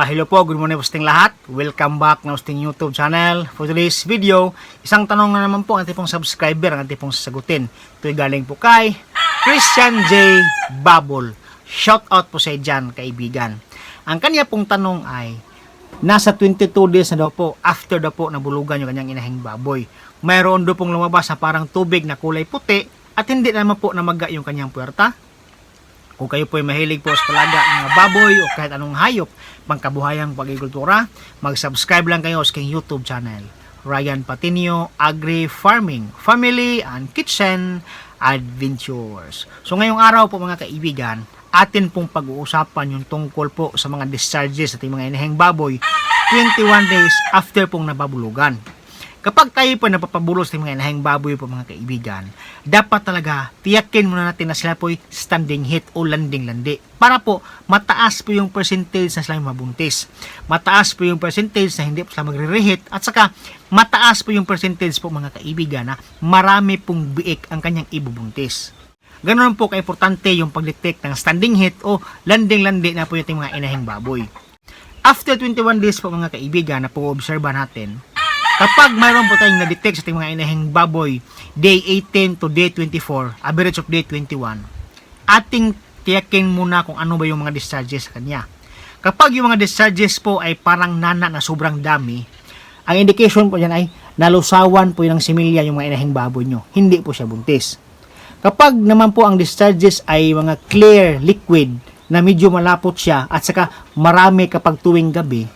Ah, hello po, good morning po sa lahat. Welcome back na sa YouTube channel. For today's video, isang tanong na naman po ang ating pong subscriber ang ating pong sasagutin. Ito ay galing po kay Christian J. Babol. Shout out po sa dyan, kaibigan. Ang kanya pong tanong ay, nasa 22 days na daw po after daw po nabulugan yung kanyang inahing baboy. Mayroon daw pong lumabas na parang tubig na kulay puti at hindi naman po namaga yung kanyang puwerta. Kung kayo po ay mahilig po sa palaga ng mga baboy o kahit anong hayop, pangkabuhayang pag-agrikultura, mag-subscribe lang kayo sa aking YouTube channel. Ryan Patinio Agri Farming, Family and Kitchen Adventures. So ngayong araw po mga kaibigan, atin pong pag-uusapan yung tungkol po sa mga discharges at mga inahing baboy 21 days after pong nababulugan. Kapag tayo po napapabulos ng mga inahing baboy po mga kaibigan, dapat talaga tiyakin muna natin na sila po standing hit o landing landi. Para po mataas po yung percentage na sila mabuntis. Mataas po yung percentage na hindi po sila magre-rehit at saka mataas po yung percentage po mga kaibigan na marami pong biik ang kanyang ibubuntis. Ganoon po kaimportante yung pag-detect ng standing hit o landing landi na po yung mga inahing baboy. After 21 days po mga kaibigan na po obserba natin, Kapag mayroon po tayong na-detect sa ating mga inahing baboy, day 18 to day 24, average of day 21, ating tiyakin muna kung ano ba yung mga discharges sa kanya. Kapag yung mga discharges po ay parang nana na sobrang dami, ang indication po yan ay nalusawan po yung similya yung mga inahing baboy nyo. Hindi po siya buntis. Kapag naman po ang discharges ay mga clear liquid na medyo malapot siya at saka marami kapag tuwing gabi,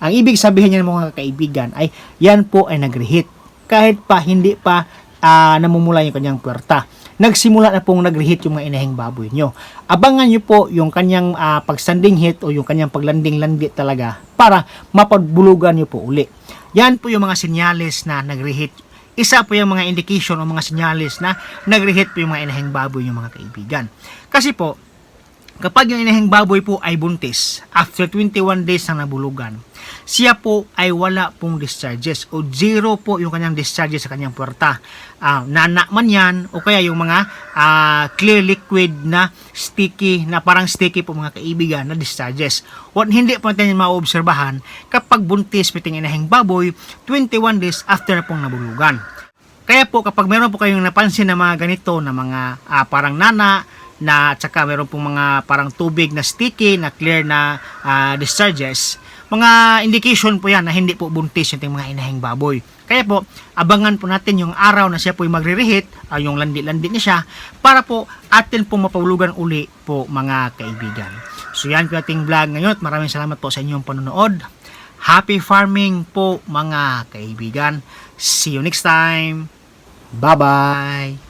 ang ibig sabihin niya mga kaibigan ay yan po ay nag-reheat. Kahit pa hindi pa ah, namumula yung kanyang puwerta. Nagsimula na pong nag-reheat yung mga inahing baboy nyo. Abangan nyo po yung kanyang ah, pag-standing hit o yung kanyang paglanding-landi talaga para mapagbulugan nyo po uli. Yan po yung mga senyales na nag-reheat isa po yung mga indication o mga senyales na nag-reheat po yung mga inahing baboy yung mga kaibigan. Kasi po, kapag yung inahing baboy po ay buntis, after 21 days na nabulugan, siya po ay wala pong discharges o zero po yung kanyang discharges sa kanyang puwerta. Ah, nana man yan o kaya yung mga ah, clear liquid na sticky, na parang sticky po mga kaibigan na discharges. What hindi po natin maobserbahan kapag buntis piting inahing baboy 21 days after na pong nabulugan. Kaya po kapag meron po kayong napansin na mga ganito na mga ah, parang nana na at saka meron pong mga parang tubig na sticky na clear na ah, discharges, mga indication po yan na hindi po buntis yung mga inahing baboy. Kaya po, abangan po natin yung araw na siya po mag-reheat, ah, yung landi-landi niya para po atin po mapahulugan uli po mga kaibigan. So yan po ating vlog ngayon. Maraming salamat po sa inyong panonood. Happy farming po mga kaibigan. See you next time. Bye-bye.